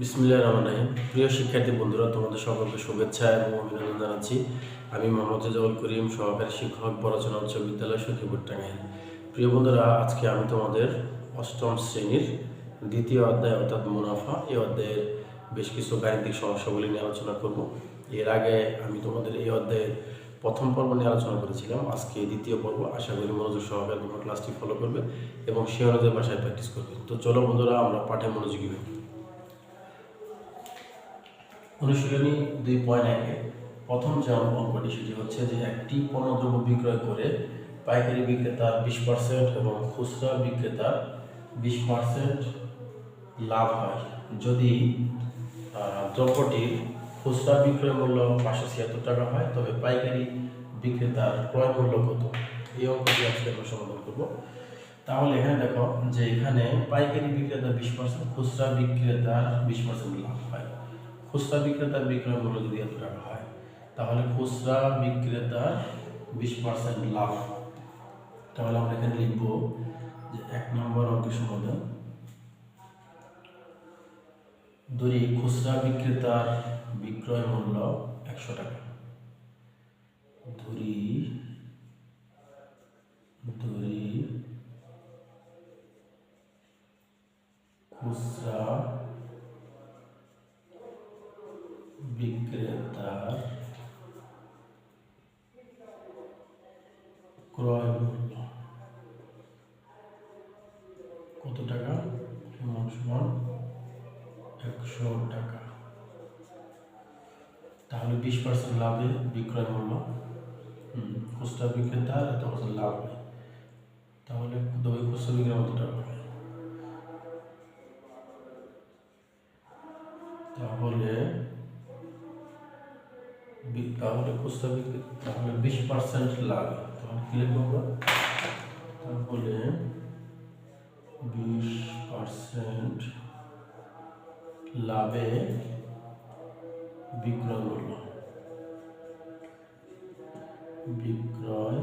বিসমিল্লাহ রহমান রাহিম। প্রিয় শিক্ষার্থী বন্ধুরা, তোমাদের সকলকে শুভেচ্ছা এবং অভিনন্দন জানাচ্ছি। আমি মোহাম্মদ রেজাউল করিম, সহকারী শিক্ষক, পড়াশোনা উচ্চ বিদ্যালয় সতীপুর টাঙ্গাইল। প্রিয় বন্ধুরা, আজকে আমি তোমাদের অষ্টম শ্রেণির দ্বিতীয় অধ্যায়, অর্থাৎ মুনাফা, এই অধ্যায়ের বেশ কিছু গাণিতিক সমস্যাগুলি নিয়ে আলোচনা করব। এর আগে আমি তোমাদের এই অধ্যায়ের প্রথম পর্ব নিয়ে আলোচনা করেছিলাম। আজকে দ্বিতীয় পর্ব, আশা করি মনোযোগ সহকারে তোমরা ক্লাসটি ফলো করবে এবং সে অনুযায়ী বাসায় প্র্যাকটিস করবে। তো চলো বন্ধুরা, আমরা পাঠে মনোযোগী হই। অনুশীলনী দুই পয়েন্ট একে। প্রথম যে অঙ্কটি, সেটি হচ্ছে যে একটি পণ্যদ্রব্য বিক্রয় করে পাইকারি বিক্রেতার বিশ পার্সেন্ট এবং খুচরা বিক্রেতার বিশ পার্সেন্ট লাভ হয়। যদি দ্রব্যটির খুচরা বিক্রয় মূল্য পাঁচশো ছিয়াত্তর টাকা হয়, তবে পাইকারি বিক্রেতার ক্রয় মূল্য কত? এই অঙ্কটি আজকে আমরা সমাধান করব। তাহলে এখানে দেখো যে এখানে পাইকারি বিক্রেতার বিশ পার্সেন্ট খুচরা বিক্রেতার বিশ পার্সেন্ট লাভ হয়। খুচরা বিক্রেতার বিক্রয় মূল্য যদি এত টাকা হয়, তাহলে খুচরা বিক্রেতার বিশ পার্সেন্ট লাভ। তাহলে আমরা এখানে লিখব যে এক নম্বর অঙ্কের সমাধান। ধরি খুচরা বিক্রেতার বিক্রয় মূল্য একশো টাকা। ধরি ধরি খুচরা বিক্রেতার ক্রয় মূল্য। কত টাকা? সমান সমান একশো টাকা। তাহলে বিশ পার্সেন্ট লাভে বিক্রয় মূল্য। খুচরা বিক্রেতার এত পার্সেন্ট লাভ। হয় তাহলে তবে খুচরা বিক্রয় কত টাকা তাহলে তাহলে বিক্রি তাহলে বিশ পার্সেন্ট লাগে। তাহলে কি লিখব আমরা? তাহলে বিশ পার্সেন্ট লাভে বিক্রয় মূল্য বিক্রয়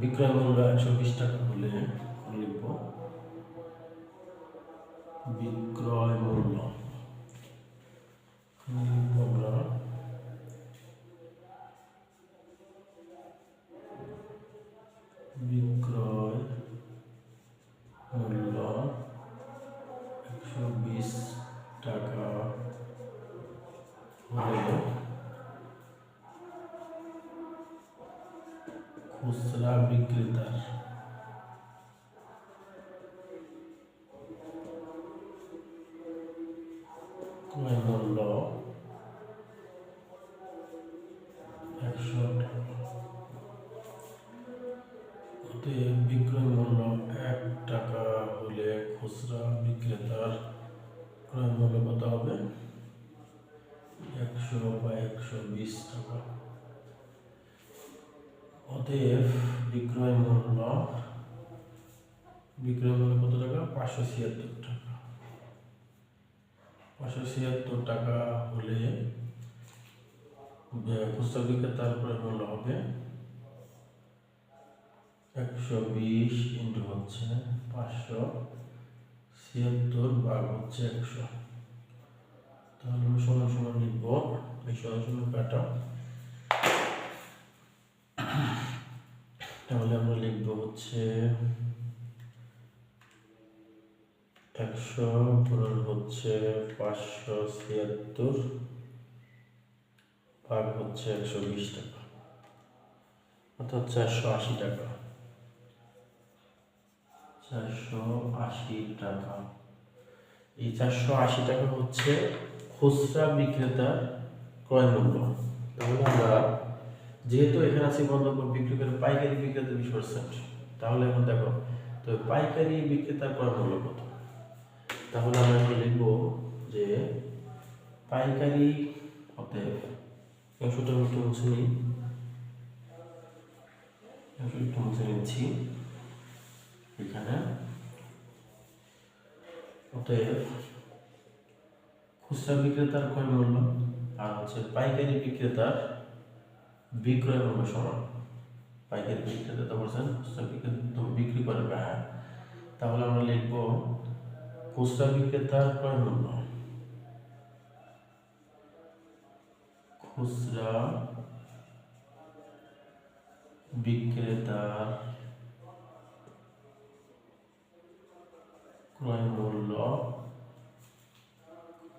বিক্রয় মূল্য একশো বিশ টাকা হলে লিখব। বিক্রয় মূল্য অতএব বিক্রয় মূল্য এক টাকা হলে খুচরা বিক্রেতার ক্রয় মূল্য কত হবে? একশো বা একশো বিশ টাকা। অতএব বিক্রয় মূল্য বিক্রয় মূল্য কত টাকা? পাঁচশো ছিয়াত্তর টাকা। পাঁচশো ছিয়াত্তর টাকা হলে খুচরা বিক্রেতার ক্রয় মূল্য হবে একশো বিশ ইন্টু হচ্ছে পাঁচশো, ছিয়াত্তর ভাগ হচ্ছে একশো। তাহলে আমি সমান সমান লিখব, এই সমান সমান কাটা তাহলে আমরা লিখব হচ্ছে একশো পূরণ হচ্ছে পাঁচশো ছিয়াত্তর ভাগ হচ্ছে একশো বিশ টাকা। অর্থাৎ চারশো আশি টাকা। চারশো আশি টাকা। এই চারশো আশি টাকা হচ্ছে খুচরা বিক্রেতার ক্রয় মূল্য। তাহলে আমরা যেহেতু এখানে আছে গন্তব্য বিক্রি করে পাইকারি বিক্রেতা বিশ পার্সেন্ট তাহলে এখন দেখো, তো পাইকারি বিক্রেতার ক্রয় মূল্য কত? তাহলে আমরা এখন লিখব যে পাইকারি হতে একশোটা একটু মুছে নিই। একশো একটু মুছে নিচ্ছি। এখানে। অতএব খুচরা বিক্রেতার ক্রয় মূল্য আর হচ্ছে পাইকারি বিক্রেতার বিক্রয় মূল্য সমান। পাইকারি বিক্রেতা তো বলছেন, খুচরা বিক্রেতা বিক্রি করে হ্যাঁ তাহলে আমরা লিখব খুচরা বিক্রেতার ক্রয় মূল্য। খুচরা বিক্রেতার ক্রয় মূল্য,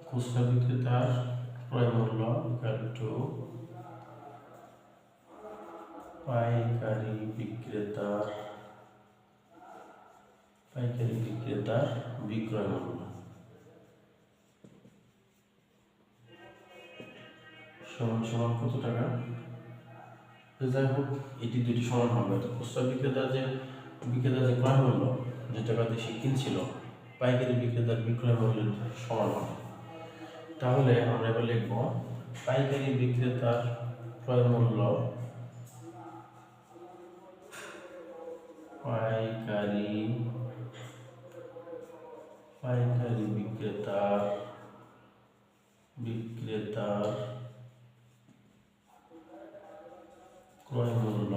খুচরা বিক্রেতার ক্রয় মূল্য ইকাল পাইকারি বিক্রেতার পাইকারি বিক্রেতার বিক্রয় মূল্য। সমান সমান কত টাকা? যাই হোক, এটি দুটি সমান হবে। খুচরা বিক্রেতার যে বিক্রেতার যে ক্রয় মূল্য, যে টাকা দিয়ে সে কিনছিল পাইকারি বিক্রেতার বিক্রয় মূল্যের সমান হবে তাহলে আমরা এবার লিখব, পাইকারি বিক্রেতার ক্রয় মূল্য পাইকারি পাইকারি বিক্রেতার বিক্রেতার ক্রয় মূল্য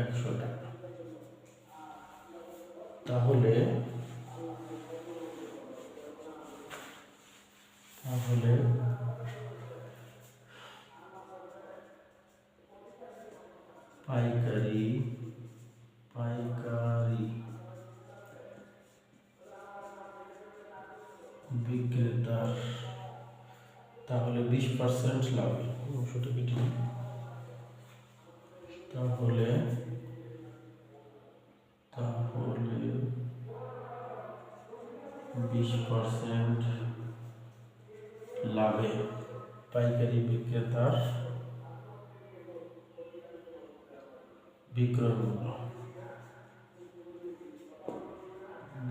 একশো টাকা। তাহলে তাহলে পাইকারি পাইকারি বিক্রেতার তাহলে বিশ পার্সেন্ট নিই। তাহলে তাহলে বিশ পার্সেন্ট লাভে পাইকারি বিক্রেতার বিক্রয় মূল্য।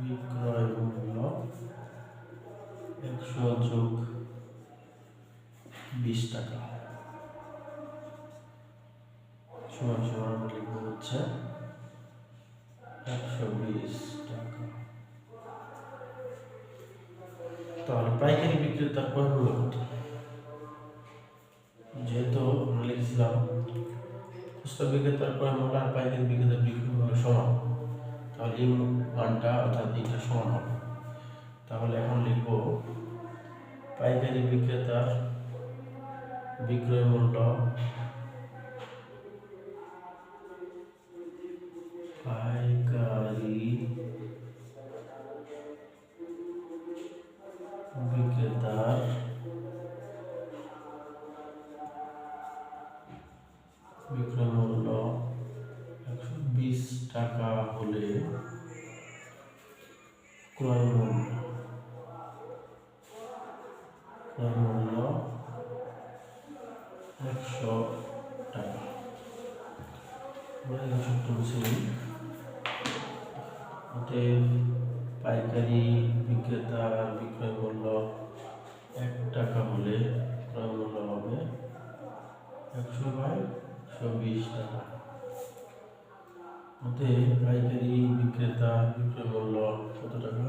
বিক্রয় মূল্য একশো যোগ বিশ টাকা। সমান সমান হচ্ছে মূল্য কত যেহেতু আমরা লিখেছিলাম খুচরা বিক্রেতার ক্রয় মূল্য আর পাইকারি বিক্রেতার বিক্রয় মূল্য সমান। তাহলে এই মানটা অর্থাৎ এইটা সমান হবে। তাহলে এখন লিখব, পাইকারি বিক্রেতার বিক্রয় মূল্য পাইকারি বিক্রেতার বিক্রয় মূল্য একশো বিশ টাকা হলে ক্রয় মূল্য ক্রয় মূল্য একশো টাকা। এই সূত্র অতএব পাইকারি বিক্রেতার বিক্রয় মূল্য এক টাকা হলে ক্রয় মূল্য হবে একশো বাই একশো বিশ টাকা। অতএব পাইকারি বিক্রেতা বিক্রয় মূল্য কত টাকা?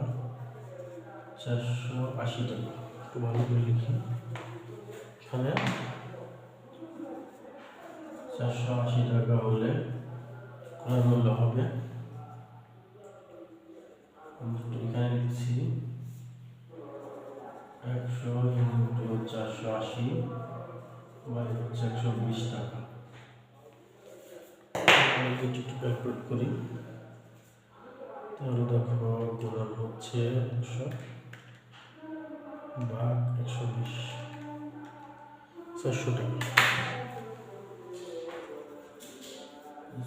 চারশো আশি টাকা। একটু ভালো করে লিখি। এখানে চারশো আশি টাকা হলে ক্রয় মূল্য হবে এখানে লিখছি একশো ইন্টু চারশো আশি বাই হচ্ছে একশো বিশ টাকা। করি। তাহলে দেখো গুণন হচ্ছে একশো ভাগ একশো বিশ। চারশো টাকা।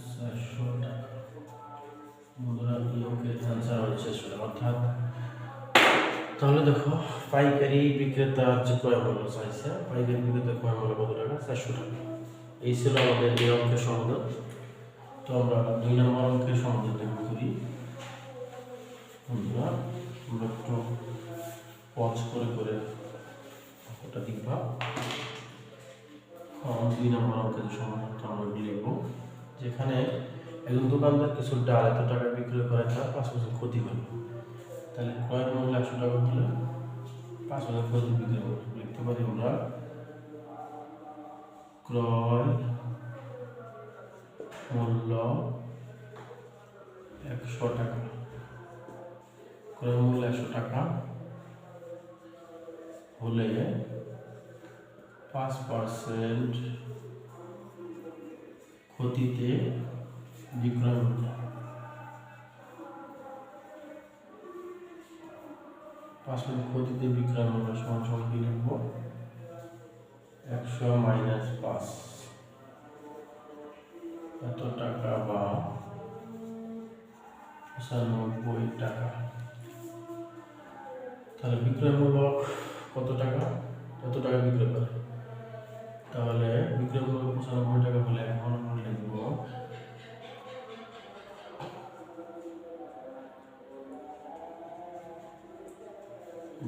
চারশো টাকা। অর্থাৎ তাহলে দেখো, পাইকারি বিক্রেতা যে ক্রয় মূল্য চাইছে, পাইকারি বিক্রেতা ক্রয় মূল্য কত টাকা? চারশো টাকা। এই ছিল আমাদের এই অঙ্কের সমাধান। তো আমরা দুই নম্বর অঙ্কের সমাধান করি বন্ধুরা, আমরা একটু পজ করে করে ওটা দেখবা। দুই নম্বর অঙ্কের সমাধানটা আমরা লিখব। যেখানে একজন দোকানদার কিছু ডাল, এত টাকা বিক্রয় করে তার পাঁচ বছর ক্ষতি হলো। তাহলে ক্রয় মূল্য একশো টাকা হলে পাঁচ হাজার ক্ষতি বিক্রি করবে লিখতে পারি আমরা ক্রয় মূল্য একশো টাকা। ক্রয় মূল্য একশো টাকা হলে পাঁচ পার্সেন্ট ক্ষতিতে বিক্রয় মূল্য পাঁচ পার্সেন্ট ক্ষতিতে বিক্রয় মূল্য সমান সমান কি লিখব? একশো মাইনাস পাঁচ। এত টাকা বা পঁচানব্বই টাকা। তাহলে বিক্রয় মূল্য কত টাকা? কত টাকা বিক্রয় করে? তাহলে বিক্রয় মূল্য পঁচানব্বই টাকা হলে এখন লিখব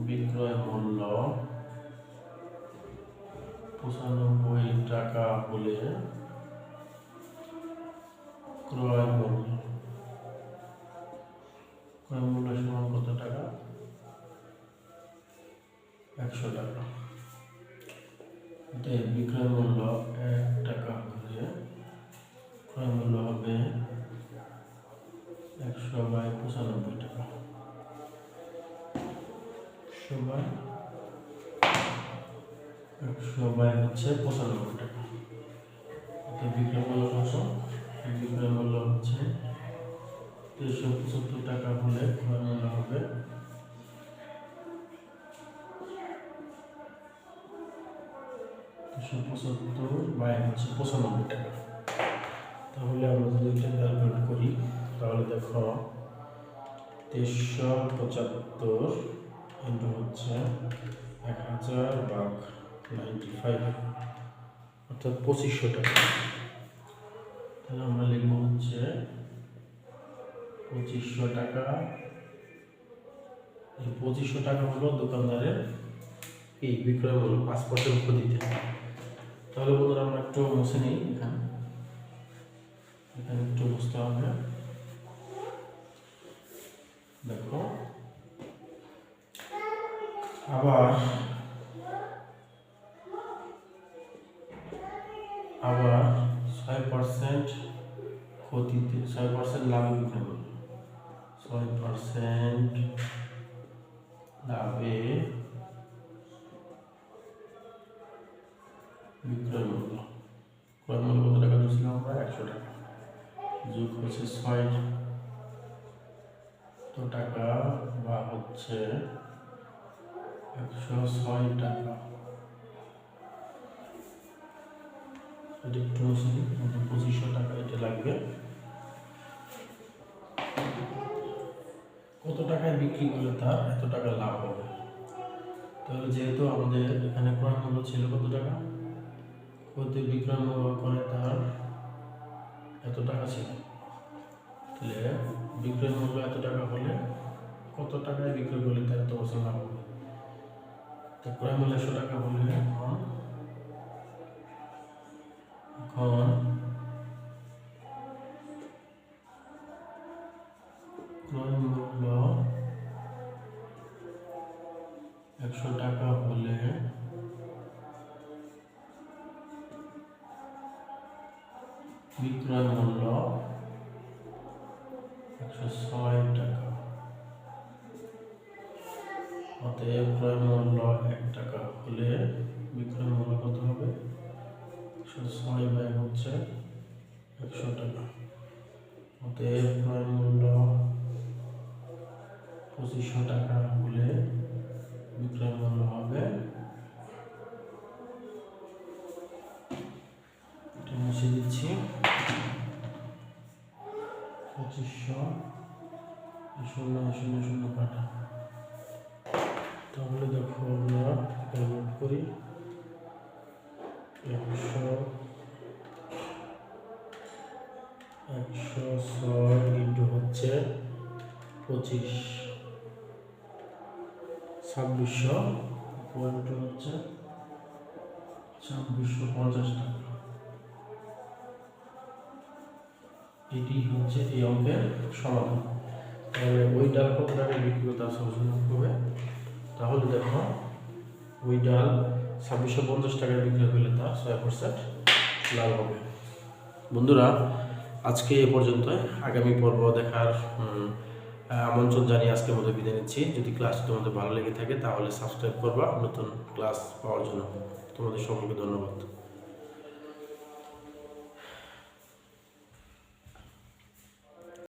বিক্রয় মূল্য পঁচানব্বই টাকা হলে ক্রয় মূল্য। ক্রয় মূল্য সমান কত টাকা? একশো টাকা। অতএব বিক্রয় মূল্য এক টাকা হলে ক্রয় মূল্য হবে একশো বাই পঁচানব্বই টাকা। একশো বাই হচ্ছে পঁচানব্বই টাকা। বিক্রয় মূল্য কত বিক্রয় মূল্য হচ্ছে তিনশো পঁচাত্তর টাকা হলে ক্রয় মূল্য হবে। তিনশো পঁচাত্তর বাই হচ্ছে পঁচানব্বই টাকা। তাহলে আমরা যদি এটা ক্যালকুলেট করি, তাহলে দেখো তেইশশো পঁচাত্তর ইন্টু হচ্ছে এক হাজার ভাগ নাইনটি ফাইভ অর্থাৎ পঁচিশশো টাকা। তাহলে আমরা লিখব হচ্ছে পঁচিশশো টাকা। এই পঁচিশশো টাকা হলো দোকানদারের এই বিক্রয় মূল্য পাঁচ পার্সেন্ট ক্ষতিতে তাহলে বন্ধুরা আমরা একটু মুছে নিই এখানে। এখানে একটু বুঝতে হবে। দেখো। আবার আবার ছয় পার্সেন্ট ক্ষতিতে, ছয় পার্সেন্ট লাভে বিক্রয় মূল্য ছয় পার্সেন্ট লাভে বিক্রয় মূল্য। ক্রয় মূল্য কত টাকা দিয়েছিলাম আমরা? একশো টাকা। যোগ হচ্ছে ছয়। টাকা বা হচ্ছে ছয় টাকা। পঁচিশশো টাকা এটা লাগবে। কত টাকায় বিক্রি করলে তার এত টাকা লাভ হবে? তাহলে যেহেতু আমাদের এখানে ক্রয় মূল্য ছিল কত টাকা? প্রতি বিক্রয় মূল্য করে তার এত টাকা ছিল। তাহলে বিক্রয় মূল্য এত টাকা হলে কত টাকায় বিক্রয় করলে তার এত বছর লাভ তো ক্রয় মূল্য একশো টাকা বললে এখন? এখন? ক্রয় মূল্য একশো টাকা হলে অতএব ক্রয় মূল্য এক টাকা হলে বিক্রয় মূল্য কত হবে? ছয় ব্যয় হচ্ছে একশো টাকা। অতএব ক্রয় মূল্য পঁচিশশো টাকা হলে বিক্রয় মূল্য হবে এটা মুছে দিচ্ছি। পঁচিশশো শূন্য শূন্য শূন্য কাটা তাহলে দেখো আমরা ক্যালকুলেট করি। একশো একশো ছয় ইন্টু হচ্ছে পঁচিশ। ছাব্বিশশো পয়েন্ট হচ্ছে ছাব্বিশশো পঞ্চাশ টাকা। এটি হচ্ছে এই অঙ্কের সমাধান। তাহলে ওই ডাল কত টাকায় বিক্রি করতে সচেতন হবে। তাহলে দেখো, ওই ডাল ছাব্বিশশো পঞ্চাশ টাকায় বিক্রি করলে তা ছয় পার্সেন্ট লাভ হবে। বন্ধুরা, আজকে এ পর্যন্ত আগামী পর্ব দেখার আমন্ত্রণ জানিয়ে আজকে মতো বিদায় নিচ্ছি। যদি ক্লাস তোমাদের ভালো লেগে থাকে, তাহলে সাবস্ক্রাইব করবা নতুন ক্লাস পাওয়ার জন্য। তোমাদের সকলকে ধন্যবাদ।